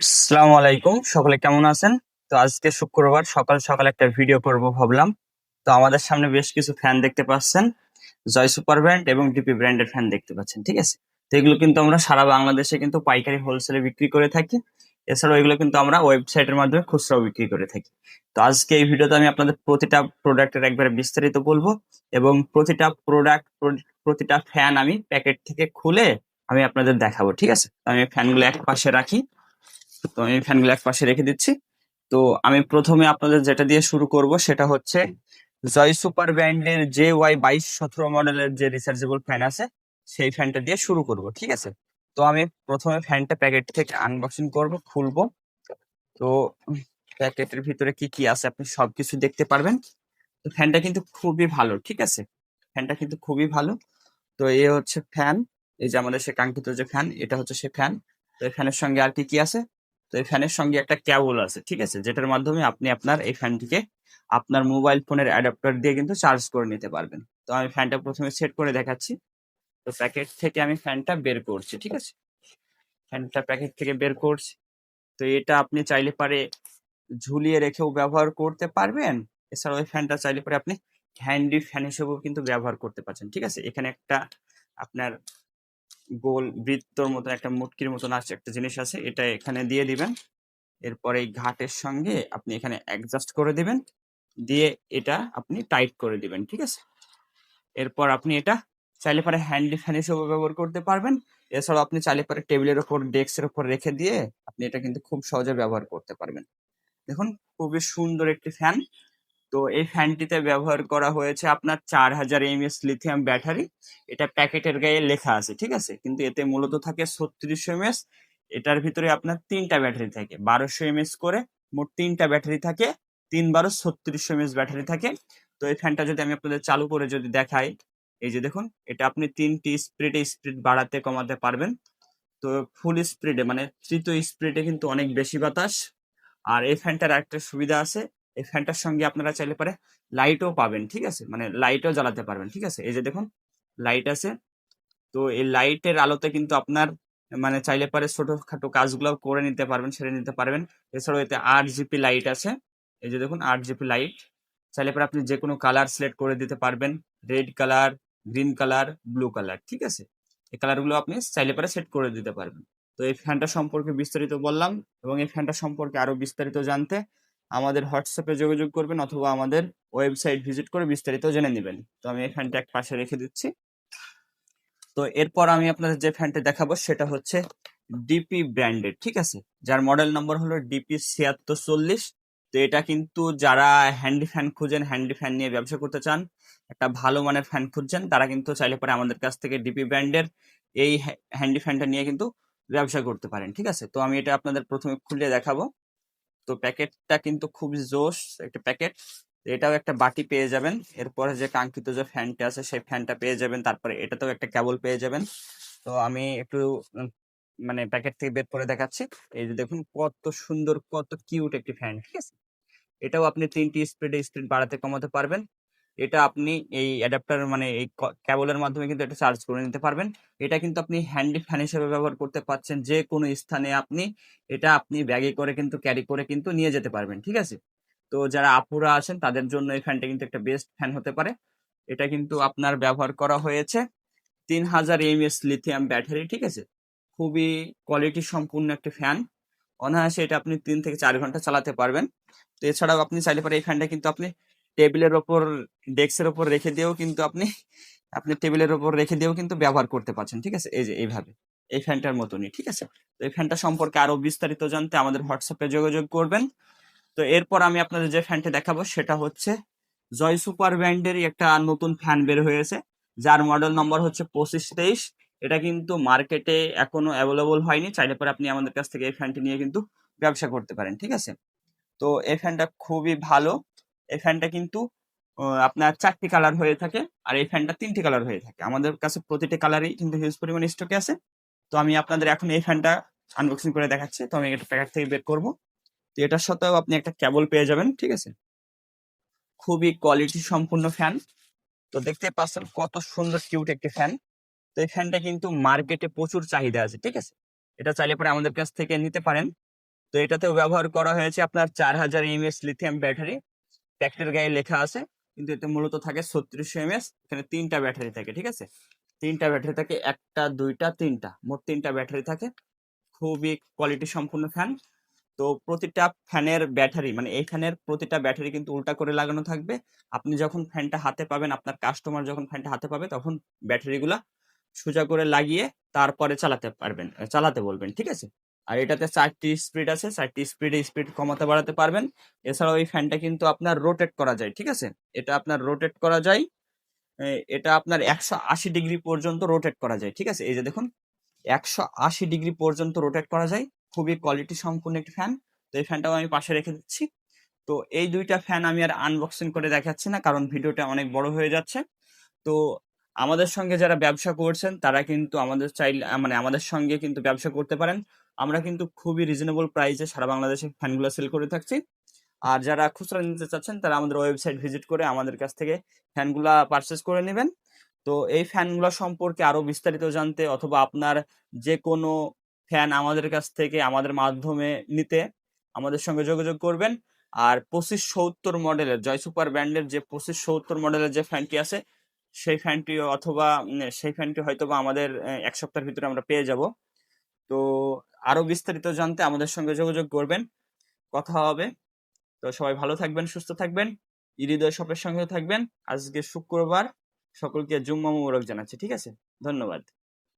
আসসালামু আলাইকুম। সকলে কেমন আছেন? তো আজকে শুক্রবার, সকাল সকাল একটা ভিডিও করব ভাবলাম। তো আমাদের সামনে বেশ কিছু ফ্যান দেখতে পাচ্ছেন। জয় সুপার ব্র্যান্ড এবং ডিপি ব্র্যান্ডের ফ্যান দেখতে পাচ্ছেন, ঠিক আছে? তো এগুলো কিন্তু আমরা সারা বাংলাদেশে কিন্তু পাইকারি হোলসেলে বিক্রি করে থাকি। এছাড়াও এগুলো কিন্তু আমরা ওয়েবসাইটের মাধ্যমে খুচরাও বিক্রি করে থাকি। তো আজকে এই ভিডিওতে আমি আপনাদের প্রতিটা প্রোডাক্টের একবারে বিস্তারিত বলব এবং প্রতিটা প্রোডাক্ট প্রতিটা ফ্যান আমি প্যাকেট থেকে খুলে আমি আপনাদের দেখাবো, ঠিক আছে? আমি ফ্যানগুলো এক পাশে রাখি। তো আমি ফ্যানগুলো এক পাশে রেখে দিচ্ছি। তো আমি প্রথমে আপনাদের যেটা দিয়ে শুরু করব সেটা হচ্ছে জয় সুপার ব্র্যান্ডের জে ওয়াই বাইশ সতেরো মডেলের যে রিচার্জেবল ফ্যান আছে, সেই ফ্যানটা দিয়ে শুরু করব, ঠিক আছে? তো আমি প্রথমে ফ্যানটা প্যাকেট থেকে আনবক্সিং করব, খুলবো। তো প্যাকেটের ভিতরে কি কি আছে আপনি সবকিছু দেখতে পারবেন। তো ফ্যানটা কিন্তু খুবই ভালো, ঠিক আছে? ফ্যানটা কিন্তু খুবই ভালো। তো এ হচ্ছে ফ্যান এই যে আমাদের সে কাঙ্ক্ষিত যে ফ্যান এটা হচ্ছে সে ফ্যান তো এই ফ্যানের সঙ্গে আর কি কি আছে? তো এই ফ্যানের সঙ্গে একটা ক্যাবল আছে, ঠিক আছে? যেটার মাধ্যমে আপনি আপনার এই ফ্যানটিকে আপনার মোবাইল ফোনের অ্যাডাপ্টার দিয়ে কিন্তু চার্জ করে নিতে পারবেন। তো আমি ফ্যানটা প্রথমে সেট করে দেখাচ্ছি। তো প্যাকেট থেকে আমি ফ্যানটা বের করছি, ঠিক আছে? ফ্যানটা প্যাকেট থেকে বের করছি। তো এটা আপনি চাইলে পারে ঝুলিয়ে রেখেও ব্যবহার করতে পারবেন। এছাড়া ওই ফ্যানটা চাইলে পরে আপনি হ্যান্ডি ফ্যান হিসেবেও কিন্তু ব্যবহার করতে পারছেন, ঠিক আছে? এখানে একটা আপনার গোল বৃত্তর মতো, একটা মুটকির মতন আছে একটা জিনিস আছে, এটা এখানে দিয়ে দিবেন। এরপরে এই ঘাটের সঙ্গে আপনি এখানে অ্যাডজাস্ট করে দিবেন। দিয়ে এটা আপনি টাইট করে দিবেন, ঠিক আছে? এরপর আপনি এটা চাইলে পরে হ্যান্ডি ফ্যান হিসেবে ব্যবহার করতে পারবেন। এছাড়াও আপনি চাইলে পরে টেবিলের ওপর ডেস্কের ওপর রেখে দিয়ে আপনি এটা কিন্তু খুব সহজে ব্যবহার করতে পারবেন। দেখুন, খুবই সুন্দর একটি ফ্যান তো এই ফ্যানটিতে ব্যবহার করা হয়েছে আপনার চার হাজার এমএস লিথিয়াম ব্যাটারি এটা প্যাকেটের গায়ে লেখা আছে, ঠিক আছে? কিন্তু এতে মূলত থাকে ছত্রিশশো এমএস। এটার ভিতরে আপনার তিনটা ব্যাটারি থাকে, বারোশো এমএস করে মোট তিনটা ব্যাটারি থাকে, তিন বারো ছত্রিশশো এমএস ব্যাটারি থাকে। তো এই ফ্যানটা যদি আমি আপনাদের চালু করে যদি দেখাই, এই যে দেখুন, এটা আপনি তিনটি স্পিডে স্পিড বাড়াতে কমাতে পারবেন। তো ফুল স্পিডে মানে তৃতীয় স্পিডে কিন্তু অনেক বেশি বাতাস। আর এই ফ্যানটার একটা সুবিধা আছে এই ফ্যানটার সঙ্গে আপনারা চাইলে পারে লাইটও পাবেন, ঠিক আছে? মানে লাইটও জ্বালাতে পারবেন, ঠিক আছে? এই যে দেখুন লাইট আছে। তো এই লাইটের আলোতে কিন্তু আপনার মানে চাইলে পারে ছোটখাটো কাজগুলো করে নিতে পারবেন, সেরে নিতে পারবেন। এছাড়াও এতে আট জিপি লাইট আছে। এই যে দেখুন আট জিপি লাইট চাইলে পরে আপনি যে কোনো কালার সিলেক্ট করে দিতে পারবেন। Red colour green colour blue colour ঠিক আছে? এই কালারগুলো আপনি চাইলে পরে সেট করে দিতে পারবেন। তো এই ফ্যানটা সম্পর্কে বিস্তারিত বললাম এবং এই ফ্যানটা সম্পর্কে আরও বিস্তারিত জানতে আমাদের হোয়াটসঅ্যাপে যোগাযোগ করবেন অথবা আমাদের ওয়েবসাইট ভিজিট করে বিস্তারিত জেনে নেবেন। তো আমি এই ফ্যানটা এক পাশে রেখে দিচ্ছি। তো এরপর আমি আপনাদের যে ফ্যানটা দেখাবো সেটা হচ্ছে ডিপি ব্র্যান্ডেড ঠিক আছে? যার মডেল নম্বর হলো ডিপি ছিয়াত্তর চল্লিশ। তো এটা কিন্তু যারা হ্যান্ডি ফ্যান খুঁজেন হ্যান্ডি ফ্যান নিয়ে ব্যবসা করতে চান, একটা ভালো মানের ফ্যান খুঁজছেন, তারা কিন্তু চাইলে পরে আমাদের কাছ থেকে ডিপি ব্র্যান্ডের এই হ্যান্ডি ফ্যানটা নিয়ে কিন্তু ব্যবসা করতে পারেন, ঠিক আছে? তো আমি এটা আপনাদের প্রথমে খুলে দেখাবো। তো প্যাকেটটা কিন্তু খুব জোশ একটা প্যাকেট। এটাও একটা বাটি পেয়ে যাবেন। এরপরে যে কাঙ্ক্ষিত যে ফ্যানটা আছে, সেই ফ্যানটা পেয়ে যাবেন। তারপরে এটাতেও একটা কেবল পেয়ে যাবেন। তো আমি একটু মানে প্যাকেট থেকে বের করে দেখাচ্ছি। এই যে দেখুন, কত সুন্দর, কত কিউট একটি ফ্যান, ঠিক আছে? এটাও আপনি তিনটি স্পিডে স্পিড বাড়াতে কমাতে পারবেন। এটা আপনি এই অ্যাডাপ্টার মানে এই কেবলের মাধ্যমে কিন্তু এটা চার্জ করে নিতে পারবেন। এটা কিন্তু আপনি হ্যান্ডি ফ্যান হিসেবে ব্যবহার করতে পারছেন। যে কোনো স্থানে আপনি এটা আপনি ব্যাগে করে কিন্তু ক্যারি করে কিন্তু নিয়ে যেতে পারবেন, ঠিক আছে? তো যারা আপুরা আছেন, তাদের জন্য এই ফ্যানটা কিন্তু একটা বেস্ট ফ্যান হতে পারে। এটা কিন্তু আপনার ব্যবহার করা হয়েছে তিন হাজার এমএস লিথিয়াম ব্যাটারি ঠিক আছে? খুবই কোয়ালিটি সম্পূর্ণ একটি ফ্যান অনায়াসে এটা আপনি তিন থেকে চার ঘণ্টা চালাতে পারবেন। তো এছাড়াও আপনি চাইলে পারে এই ফ্যানটা কিন্তু আপনি টেবিলের ওপর ডেস্কের ওপর রেখে দিয়েও কিন্তু আপনি আপনি টেবিলের ওপর রেখে দিয়েও কিন্তু ব্যবহার করতে পারছেন, ঠিক আছে? এই যে এইভাবে, এই ফ্যানটার মতনই, ঠিক আছে? তো এই ফ্যানটা সম্পর্কে আরও বিস্তারিত জানতে আমাদের হোয়াটসঅ্যাপে যোগাযোগ করবেন। তো এরপর আমি আপনাদের যে ফ্যানটা দেখাবো সেটা হচ্ছে জয় সুপার ব্র্যান্ডেরই একটা নতুন ফ্যান বের হয়েছে, যার মডেল নম্বর হচ্ছে পঁচিশ তেইশ। এটা কিন্তু মার্কেটে এখনও অ্যাভেলেবল হয়নি, চাইলে পরে আপনি আমাদের কাছ থেকে এই ফ্যানটি নিয়ে কিন্তু ব্যবসা করতে পারেন, ঠিক আছে? তো এই ফ্যানটা খুবই ভালো এই ফ্যানটা কিন্তু আপনার চারটি কালার হয়ে থাকে আর এই ফ্যানটা তিনটি কালার হয়ে থাকে। আমাদের কাছে প্রতিটি কালারই কিন্তু হিউজ পরিমাণ স্টকে আছে। তো আমি আপনাদের এখন এই ফ্যানটা আনবক্সিং করে দেখাচ্ছি। তো আমি এটা প্যাকেট থেকে বের করব। তো এটার সাথেও আপনি একটা কেবল পেয়ে যাবেন, ঠিক আছে? খুবই কোয়ালিটি সম্পূর্ণ ফ্যান তো দেখতে পাচ্ছেন কত সুন্দর কিউট একটি ফ্যান তো এই ফ্যানটা কিন্তু মার্কেটে প্রচুর চাহিদা আছে, ঠিক আছে? এটা চাইলে পরে আমাদের কাছ থেকে নিতে পারেন। তো এটাতেও ব্যবহার করা হয়েছে আপনার চার হাজার এমএস লিথিয়াম ব্যাটারি প্যাকেটের গায়ে লেখা আছে, কিন্তু এতে মূলত থাকে ছত্রিশশো এমএস এখানে তিনটা ব্যাটারি থাকে, ঠিক আছে? তিনটা ব্যাটারি থাকে, একটা, দুইটা, তিনটা, মোট তিনটা ব্যাটারি থাকে। খুবই কোয়ালিটি সম্পূর্ণ ফ্যান তো প্রতিটা ফ্যানের ব্যাটারি মানে এই ফ্যানের প্রতিটা ব্যাটারি কিন্তু উল্টা করে লাগানো থাকবে। আপনি যখন ফ্যানটা হাতে পাবেন, আপনার কাস্টমার যখন ফ্যানটা হাতে পাবে, তখন ব্যাটারিগুলা সোজা করে লাগিয়ে তারপরে চালাতে পারবেন, চালাতে বলবেন, ঠিক আছে? আর এটাতে চারটি স্পিড আছে, চারটি স্পিডে স্পিড কমাতে বাড়াতে পারবেন। এছাড়াও এই ফ্যানটা কিন্তু আপনার রোটেট করা যায়, ঠিক আছে? এটা আপনার রোটেট করা যায় এটা আপনার একশো আশি ডিগ্রি পর্যন্ত রোটেট করা যায়, ঠিক আছে? এই যে দেখুন, একশো আশি ডিগ্রি পর্যন্ত রোটেট করা যায়, খুবই কোয়ালিটি সম্পূর্ণ একটি ফ্যান তো এই ফ্যানটাও আমি পাশে রেখে দিচ্ছি। তো এই দুইটা ফ্যান আমি আর আনবক্সিং করে দেখাচ্ছি না, কারণ ভিডিওটা অনেক বড় হয়ে যাচ্ছে। তো আমাদের সঙ্গে যারা ব্যবসা করছেন, তারা কিন্তু আমাদের চাইলে মানে আমাদের সঙ্গে কিন্তু ব্যবসা করতে পারেন। আমরা কিন্তু খুবই রিজনেবল প্রাইসে সারা বাংলাদেশে ফ্যানগুলো সেল করে থাকছি। আর যারা খুচরা নিতে চাচ্ছেন, তারা আমাদের ওয়েবসাইট ভিজিট করে আমাদের কাছ থেকে ফ্যানগুলা পারচেস করে নেবেন। তো এই ফ্যানগুলো সম্পর্কে আরও বিস্তারিত জানতে অথবা আপনার যে কোনো ফ্যান আমাদের কাছ থেকে আমাদের মাধ্যমে নিতে আমাদের সঙ্গে যোগাযোগ করবেন। আর পঁচিশ সত্তর মডেলের, জয় সুপার ব্র্যান্ডের যে পঁচিশ সত্তর মডেলের যে ফ্যানটি আছে, সেই ফ্যানটি অথবা সেই ফ্যানটি হয়তো বা আমাদের এক সপ্তাহের ভিতরে আমরা পেয়ে যাব। তো আরও বিস্তারিত জানতে আমাদের সঙ্গে যোগাযোগ করবেন। কথা হবে। তো সবাই ভালো থাকবেন, সুস্থ থাকবেন। ইরিদয় শপের সঙ্গে থাকবেন। আজকে শুক্রবার। সকলকে জুম্মা মুবারক জানাচ্ছি, ঠিক আছে? ধন্যবাদ।